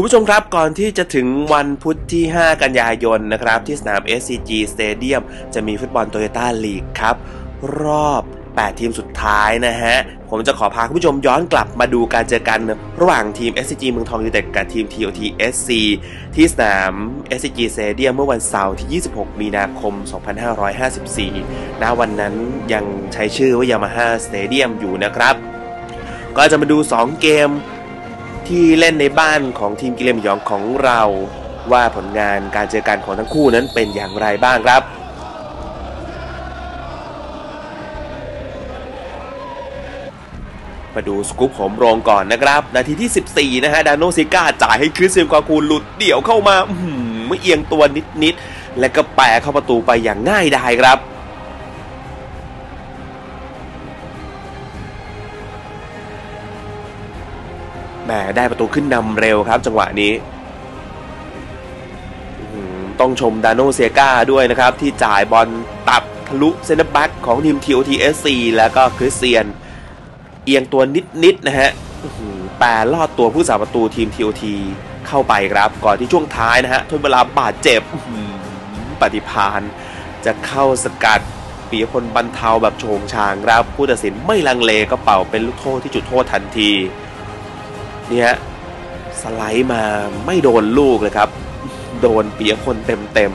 คุณผู้ชมครับก่อนที่จะถึงวันพุธที่ 5 กันยายนนะครับที่สนาม SCG Stadium จะมีฟุตบอลโตโยต้าลีกครับ รอบ 8 ทีมสุดท้ายนะฮะ ผมจะขอพาคุณผู้ชมย้อนกลับมาดูการเจอกันระหว่างทีม SCG เมืองทองยูไนเต็ดกับทีม TOT SC ที่สนาม SCG Stadium เมื่อวันเสาร์ที่ 26 มีนาคม 2554ณวันนั้นยังใช้ชื่อว่ายามาฮ่าสเตเดียมอยู่นะครับ ก็จะมาดู 2 เกม ที่เล่นในบ้านของทีมกิเลมยองของเรา ว่าผลงานการเจอกันของทั้งคู่นั้นเป็นอย่างไรบ้างครับมาดูสกู๊ปผมโรงก่อนนะครับ นาทีที่ 14 นะฮะ ดานโนซิก้าจ่ายให้คริสเซียนกาคูหลุดเดี่ยวเข้ามาไม่เอียงตัวนิด ๆ และก็แปะเข้าประตูไปอย่างง่ายดายครับ แหมได้ประตูขึ้นนำเร็วครับ จังหวะนี้ ต้องชมดานโนเซียกาด้วยนะครับ ที่จ่ายบอลตัดทะลุเซนเตอร์แบ็กของทีม TOTSC แล้วก็คริสเตียน เอียงตัวนิดๆนะฮะแปรลอดตัวผู้สาประตูทีม TOT เข้าไปครับ ก่อนที่ช่วงท้ายนะฮะทนเวลาบาดเจ็บปฏิพานจะเข้าสกัดปีพลบรรเทาแบบโฉงชางครับ ผู้ตัดสินไม่ลังเลก็เป่าเป็นลูกโทษที่จุดโทษทันที เนี่ยสไลด์มาไม่โดนลูกเลยครับ โดนเปียคนเต็มเต็ม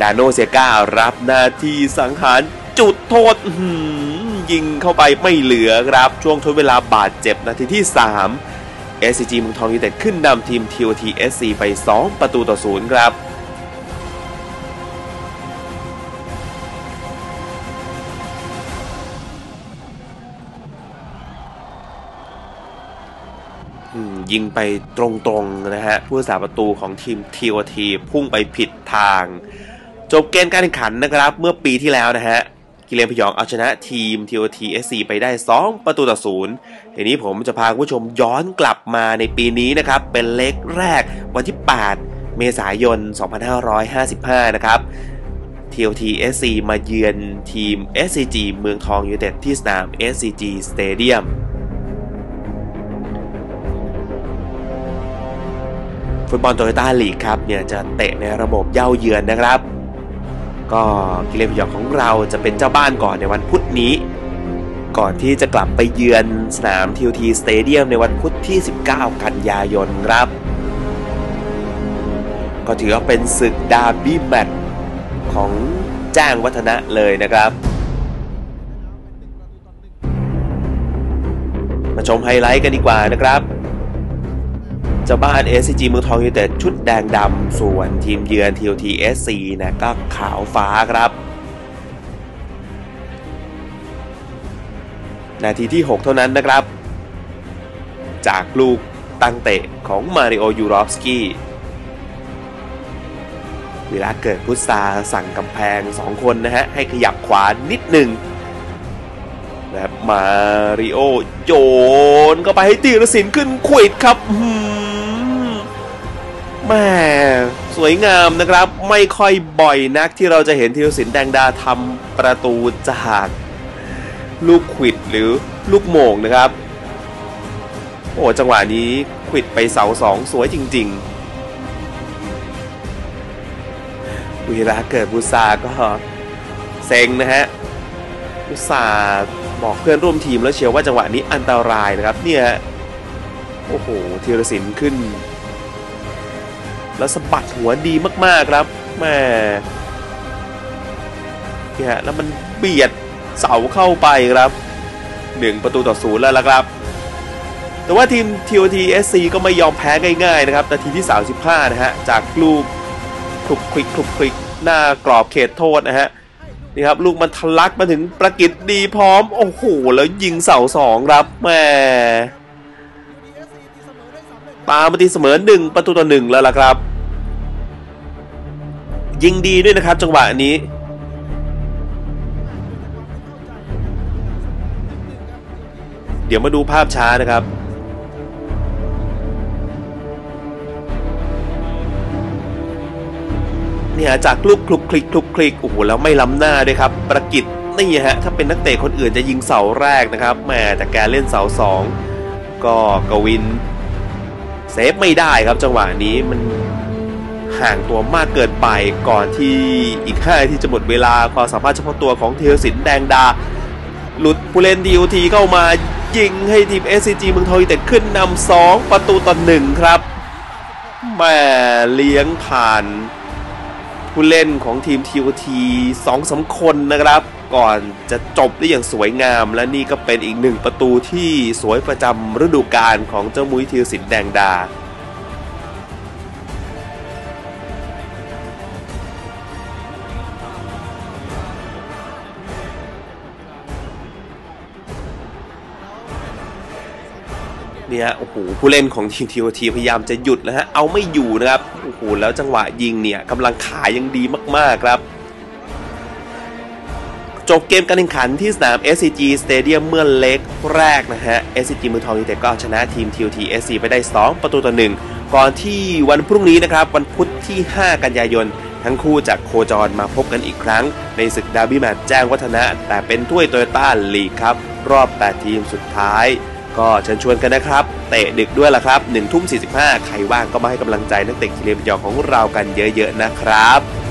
ดานโนเซก้ารับหน้าที่สังหารจุดโทษยิงเข้าไปไม่เหลือครับ ช่วงทดเวลาบาดเจ็บนาทีที่ 3 SCG เมืองทองยูเต็ดขึ้นนำทีม TOTSC ไป 2 ประตูต่อศูนย์ครับ ยิงไปตรงๆนะฮะผู้สาประตูของทีม TOT พุ่งไปผิดทาง จบเกมการแข่งขันนะครับ เมื่อปีที่แล้วนะฮะกิเลนพยองเอาชนะทีม TOT SC ไปได้ 2 ประตูต่อศูนย์ทีนี้ผมจะพาผู้ชมย้อนกลับมาในปีนี้นะครับ เป็นเล็กแรกวันที่ 8 เมษายน 2555 นะครับ TOT SC มาเยือนทีม SCG เมืองทองยูเต็ดที่สนาม SCG Stadium ฟุตบอลโตโยต้าลีกครับเนี่ยจะเตะในระบบเย่าเยือนนะครับ ก็กิเลนพยองของเราจะเป็นเจ้าบ้านก่อนในวันพุธนี้ ก่อนที่จะกลับไปเยือนสนาม TOT Stadium ในวันพุธที่ 19 กันยายนครับ ก็ถือว่าเป็นศึกดาร์บี้แมตช์ของแจ้งวัฒนะเลยนะครับมาชมไฮไลท์กันดีกว่านะครับ จ้าบ้าน SCG เมืองทองยูเต็ดชุดแดงดำส่วนทีมเยือน TOT SC นะก็ขาวฟ้าครับ นาทีที่ 6 เท่านั้นนะครับ จากลูกตั้งเตะของมาริโอยูรอฟสกี้เวลาเกิดพุทธาสั่งกำแพง 2 คนนะฮะ ให้ขยับขวานิดหนึ่งแบบมาริโอโยนก็ไปให้ตีรสินขึ้นขวิดครับ แม่สวยงามนะครับ ไม่ค่อยบ่อยนักที่เราจะเห็นธีรศิลป์แดงดาทำประตูจากลูกขิดหรือลูกโมงนะครับ โอ้จังหวะนี้ขิดไปเสาสองสวยจริงๆเวลาเกิดบูซาก็เซ็งนะฮะบูซาบอกเพื่อนร่วมทีมแล้วเชียวว่าจังหวะนี้อันตรายนะครับ เนี่ยโอ้โหธีรศิลป์ขึ้น แล้วสะบัดหัวดีมากๆครับแม่เนี่ยแล้วมันเบียดเสาเข้าไปครับหนึ่งประตูต่อศูนย์แล้วละครับ แต่ว่าทีม TOT SC ก็ไม่ยอมแพ้ง่ายๆนะครับนาทีที่ 35 นะฮะ จากลูกคลุกคลิกคลุกคลิกหน้ากรอบเขตโทษนะฮะนี่ครับลูกมันทะลักมาถึงประกิตดีพร้อม โอ้โห แล้วยิงเสาสองครับแม่ตามมาตีเสมอหนึ่งประตูต่อหนึ่งแล้วล่ะครับ ยิงดีด้วยนะครับ จังหวะนี้เดี๋ยวมาดูภาพช้านะครับ เนี่ยจากลูกคลุกคลิกคลุกคลิกโอ้โหแล้วไม่ล้ำหน้าด้วยครับ ประกิตนี่ฮะ ถ้าเป็นนักเตะคนอื่นจะยิงเสาแรกนะครับแหมแต่แกเล่นเสาสองก็กวิน เซฟไม่ได้ครับจังหวะนี้มัน ห่างตัวมากเกินไปก่อนที่อีก5นาทีจะหมดเวลาความสามารถเฉพาะตัวของเทียสินแดงดา หลุดผู้เล่นดีโอทีเข้ามายิงให้ทีม SCG เมืองทองยูแต่ขึ้นนำ2ประตูต่อหนึ่งครับแม่เลี้ยงผ่านผู้เล่นของทีม TOT สองสาคนนะครับ ก่อนจะจบได้อย่างสวยงาม และนี่ก็เป็นอีกหนึ่งประตูที่สวยประจำฤดูกาลของเจ้ามุ้ยธีรศิลป์แดงดา เนี่ยโอ้โหผู้เล่นของทีมทีโอทีพยายามจะหยุดแล้วฮะเอาไม่อยู่นะครับโอ้โหแล้วจังหวะยิงเนี่ยกำลังขายังดีมากๆครับจบเกมการแข่งขันที่สนาม SCG Stadium เมื่อเล็กแรกนะฮะ SCG มือทองยูเต็ดก็ชนะทีม TOT SC ไปได้ 2 ประตูต่อ 1 ก่อนที่วันพรุ่งนี้นะครับ วันพุธที่ 5 กันยายน ทั้งคู่จากโคจรมาพบกันอีกครั้ง ในศึกดาร์บี้แมตช์แจ้งวัฒนะ แต่เป็นถ้วยโตโยต้าลีกครับ รอบ 8 ทีมสุดท้าย ก็เชิญชวนกันนะครับ เตะดึกด้วยล่ะครับ1ทุ่ม45 ใครว่างก็มาให้กำลังใจนักเตะทีเลียมยองของเรากันเยอะๆนะครับ